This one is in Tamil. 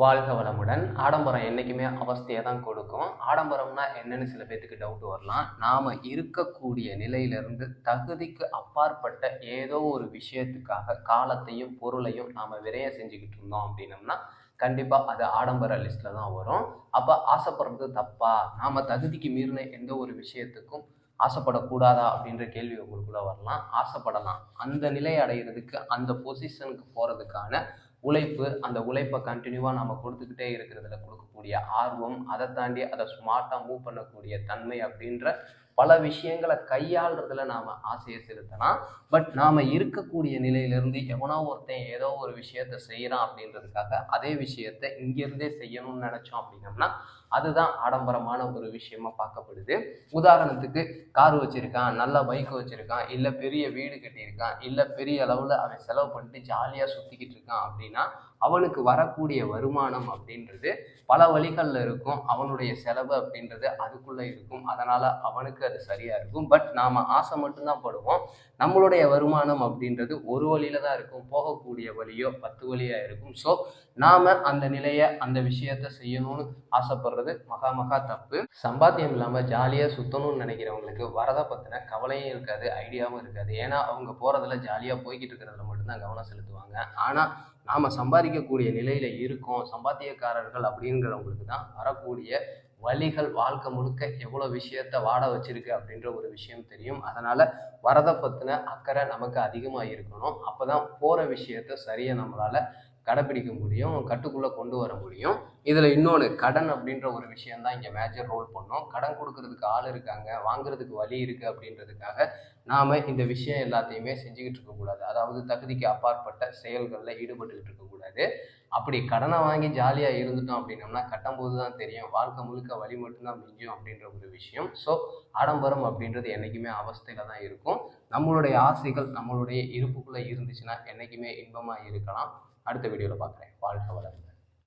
வாழ்க வளமுடன். ஆடம்பரம் என்றைக்குமே அவஸ்தையை தான் கொடுக்கும். ஆடம்பரம்னா என்னன்னு சில பேர்த்துக்கு டவுட் வரலாம். நாம் இருக்கக்கூடிய நிலையிலிருந்து தகுதிக்கு அப்பாற்பட்ட ஏதோ ஒரு விஷயத்துக்காக காலத்தையும் பொருளையும் நாம் விரைய செஞ்சுக்கிட்டு இருந்தோம் அப்படின்னம்னா கண்டிப்பாக அது ஆடம்பர லிஸ்ட்டில் தான் வரும். அப்போ ஆசைப்படுறது தப்பா? நாம் தகுதிக்கு மீறின எந்த ஒரு விஷயத்துக்கும் ஆசைப்படக்கூடாதா அப்படின்ற கேள்வி உங்களுக்குள்ளே வரலாம். ஆசைப்படலாம். அந்த நிலையை அடைகிறதுக்கு அந்த பொசிஷனுக்கு போகிறதுக்கான உழைப்பு அந்த உழைப்பை கண்டினியூவாக நம்ம கொடுத்துக்கிட்டே இருக்கிறதுல கொடுக்கக்கூடிய ஆர்வம் அதை தாண்டி அதை ஸ்மார்ட்டாக மூவ் பண்ணக்கூடிய தன்மை அப்படின்ற பல விஷயங்களை கையாளுறதுல நாம் ஆசையை செலுத்தலாம். பட் நாம் இருக்கக்கூடிய நிலையிலிருந்து எவனோ ஒருத்தன் ஏதோ ஒரு விஷயத்த செய்கிறான் அப்படின்றதுக்காக அதே விஷயத்த இங்கேருந்தே செய்யணும்னு நினச்சோம் அப்படின்னம்னா அதுதான் ஆடம்பரமான ஒரு விஷயமா பார்க்கப்படுது. உதாரணத்துக்கு கார் வச்சிருக்கான் நல்ல பைக் வச்சிருக்கான் இல்லை பெரிய வீடு கட்டியிருக்கான் இல்லை பெரிய அளவில் அவன் செலவு பண்ணிட்டு ஜாலியாக சுற்றிக்கிட்டு இருக்கான் அப்படின்னா அவனுக்கு வரக்கூடிய வருமானம் அப்படின்றது பல வழிகளில் இருக்கும். அவனுடைய செலவு அப்படின்றது அதுக்குள்ளே இருக்கும். அதனால் அவனுக்கு அது சரியாக இருக்கும். பட் நாம் ஆசை மட்டும்தான் படுவோம். நம்மளுடைய வருமானம் அப்படின்றது ஒரு வழியில தான் இருக்கும். போகக்கூடிய வழியோ பத்து வழியாக இருக்கும். ஸோ நாம் அந்த நிலையை அந்த விஷயத்த செய்யணும்னு ஆசைப்படுறது மகா மகா தப்பு. சம்பாத்தியம் இல்லாமல் ஜாலியாக சுற்றணும்னு நினைக்கிறவங்களுக்கு வரதை பற்றின கவலையும் இருக்காது ஐடியாவும் இருக்காது. ஏன்னா அவங்க போகிறதுல ஜாலியாக போய்கிட்டு இருக்கிறதுல மட்டும்தான் கவனம் செலுத்துவாங்க. ஆனால் நாம் சம்பாதிக்கக்கூடிய நிலையில் இருக்கோம் சம்பாத்தியக்காரர்கள் அப்படிங்கிறவங்களுக்கு தான் வரக்கூடிய வழிகள் வாழ்க்கை முழுக்க எவ்வளோ விஷயத்த வாட வச்சிருக்கு அப்படின்ற ஒரு விஷயம் தெரியும். அதனால் வரதை பற்றின அக்கறை நமக்கு அதிகமாக இருக்கணும் அப்போ தான் போகிற விஷயத்த சரியாக நம்மளால் கடைப்பிடிக்க முடியும் கட்டுக்குள்ளே கொண்டு வர முடியும். இதில் இன்னொன்று கடன் அப்படின்ற ஒரு விஷயம் தான் இங்கே மேஜர் ரோல் பண்ணோம். கடன் கொடுக்கறதுக்கு ஆள் இருக்காங்க வாங்குறதுக்கு வழி இருக்குது அப்படின்றதுக்காக நாம் இந்த விஷயம் எல்லாத்தையுமே செஞ்சுக்கிட்டு இருக்கக்கூடாது அதாவது தகுதிக்கு அப்பாற்பட்ட செயல்களில் ஈடுபட்டுக்கிட்டு இருக்கக்கூடாது அப்படி கடனை வாங்கி ஜாலியாக இருந்துட்டோம் அப்படின்னம்னா கட்டும்போது தான் தெரியும். வாழ்க்கை முழுக்க வழி மட்டும்தான் மிஞ்சும் அப்படின்ற ஒரு விஷயம். ஸோ ஆடம்பரம் அப்படின்றது என்றைக்குமே அவஸ்தையில் தான் இருக்கும். நம்மளுடைய ஆசைகள் நம்மளுடைய இருப்புக்குள்ளே இருந்துச்சுன்னா என்றைக்குமே இன்பமாக இருக்கலாம். அடுத்த வீடியோவில் பார்க்குறேன் வாழ்க வளர்ந்து